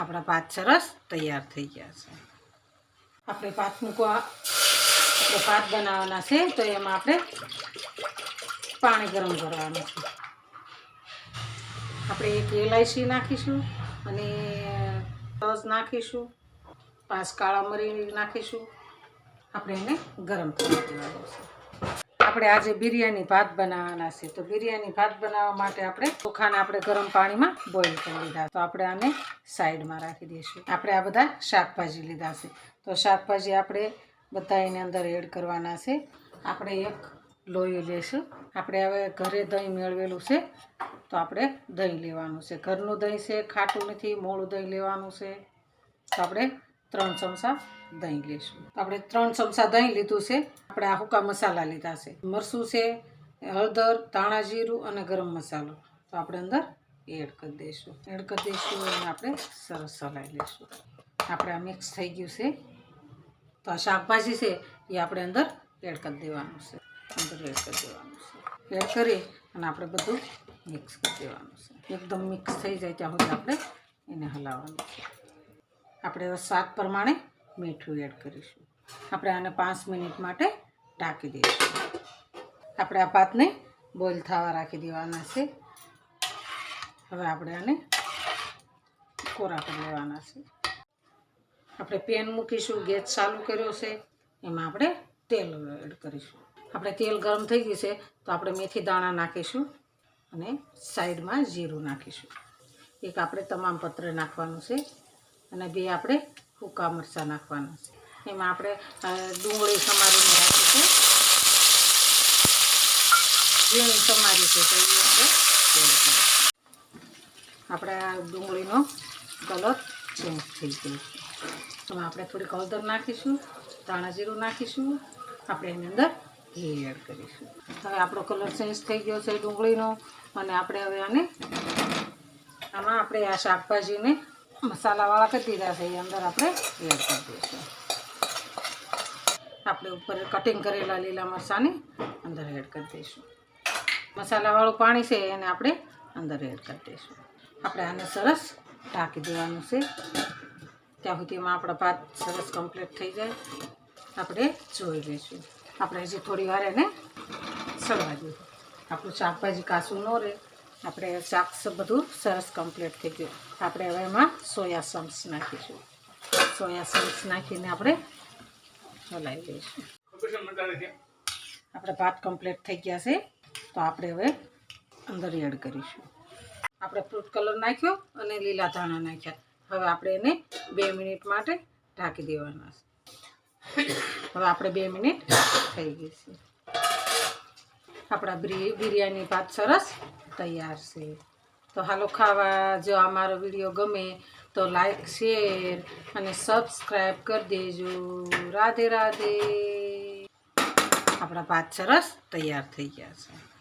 આપણા ભાત સરસ તૈયાર થઈ ગયા છે. આપણે ભાત મૂકવા આપણે ભાત બનાવવાના છે, તો એમાં આપણે પાણી ગરમ કરવાનું છે. આપણે એક એલાયચી નાખીશું અને તજ નાખીશું, પાંચ કાળા મરી નાખીશું. આપણે એને ગરમ થવા દેવાનું છે. આપણે આજે બિરયાની ભાત બનાવવાના છે. તો બિરયાની ભાત બનાવવા માટે આપણે ચોખાને આપણે ગરમ પાણીમાં બોઇલ કરી લીધા. તો આપણે આને સાઈડમાં રાખી દઈશું. આપણે આ બધા શાકભાજી લીધા છે. તો શાકભાજી આપણે બધા એની અંદર એડ કરવાના છે. આપણે એક લોહી લઈશું. આપણે હવે ઘરે દહીં મેળવેલું છે. તો આપણે દહીં લેવાનું છે. ઘરનું દહીં છે, ખાટું નથી, મોળું દહીં લેવાનું છે. તો આપણે ત્રણ ચમચા દહીં લઈશું આપણે ત્રણ ચમચા દહીં લીધું છે. આપણે આ હુકા મસાલા લીધા છે. મરસું છે, હળદર, ધાણા જીરું અને ગરમ મસાલો. તો આપણે અંદર એડ કરી દઈશું. એડ કરી દઈશું અને આપણે સરસ હલાવી લઈશું. આપણે આ મિક્સ થઈ ગયું છે. તો આ શાકભાજી છે, એ આપણે અંદર એડ કરી દેવાનું છે. અંદર એડ કરી દેવાનું છે. એડ કરી અને આપણે બધું મિક્સ કરી દેવાનું છે. એકદમ મિક્સ થઈ જાય ત્યાં સુધી આપણે એને હલાવવાનું છે. આપણે સ્વાદ પ્રમાણે મીઠું એડ કરીશું. આપણે આને પાંચ મિનિટ માટે ઢાંકી દઈશું. આપણે આ ભાતને બોઇલ થવા રાખી દેવાના છે. હવે આપણે આને કોરા કરી લેવાના છે. આપણે પેન મૂકીશું, ગેસ ચાલુ કર્યો છે. એમાં આપણે તેલ એડ કરીશું. આપણે તેલ ગરમ થઈ ગયું છે, તો આપણે મેથી દાણા નાખીશું અને સાઈડમાં જીરું નાખીશું. એક આપણે તમામ પત્ર નાખવાનું છે. અને બે આપણે સૂકા મરચાં નાખવાના છે. એમાં આપણે ડુંગળી સમારીને રાખીશું. ઝીણી સમારી છે, તો એ આપણે આપણે આ ડુંગળીનો કલર ચેન્જ થઈ ગયો એમાં આપણે થોડીક હળદર નાખીશું, ધાણા જીરું નાખીશું. આપણે એની અંદર ઘી એડ કરીશું. હવે આપણો કલર ચેન્જ થઈ ગયો છે ડુંગળીનો. અને આપણે હવે આને, આમાં આપણે આ શાકભાજીને મસાલાવાળા કરી દીધા છે એ અંદર આપણે એડ કરી દઈશું. આપણે ઉપર કટિંગ કરેલા લીલા મરચાંને અંદર એડ કરી દઈશું. મસાલાવાળું પાણી છે એને આપણે અંદર એડ કરી દઈશું. આપણે આને સરસ ઢાંકી દેવાનું છે. ત્યાં સુધીમાં આપણો ભાત સરસ કમ્પ્લીટ થઈ જાય. આપણે જોઈ લઈશું. આપણે હજી થોડી વાર એને સળવા દઈએ આપણું શાકભાજી કાસું ન રહે. આપણે શાક બધું સરસ કમ્પ્લીટ થઈ ગયું. આપણે હવે એમાં સોયા સમ્સ નાખીશું. સોયા સમ્સ નાખીને આપણે હલાવી દઈશું. આપણે ભાત કમ્પ્લીટ થઈ ગયા છે, તો આપણે હવે અંદર એડ કરીશું. આપણે ફ્રૂટ કલર નાખ્યો અને લીલા ધાણા નાખ્યા. હવે આપણે એને બે મિનિટ માટે ઢાંકી દેવાના છે. હવે આપણે બે મિનિટ થઈ ગઈ છે. આપણા બિરી- બિરયાની ભાત સરસ તૈયાર છે. તો હાલો ખાવા, જો આ મારો વીડિયો ગમે તો લાઈક શેર અને સબસ્ક્રાઈબ કરી દેજો. રાધે રાધે. આપણા ભાત સરસ તૈયાર થઈ ગયા છે.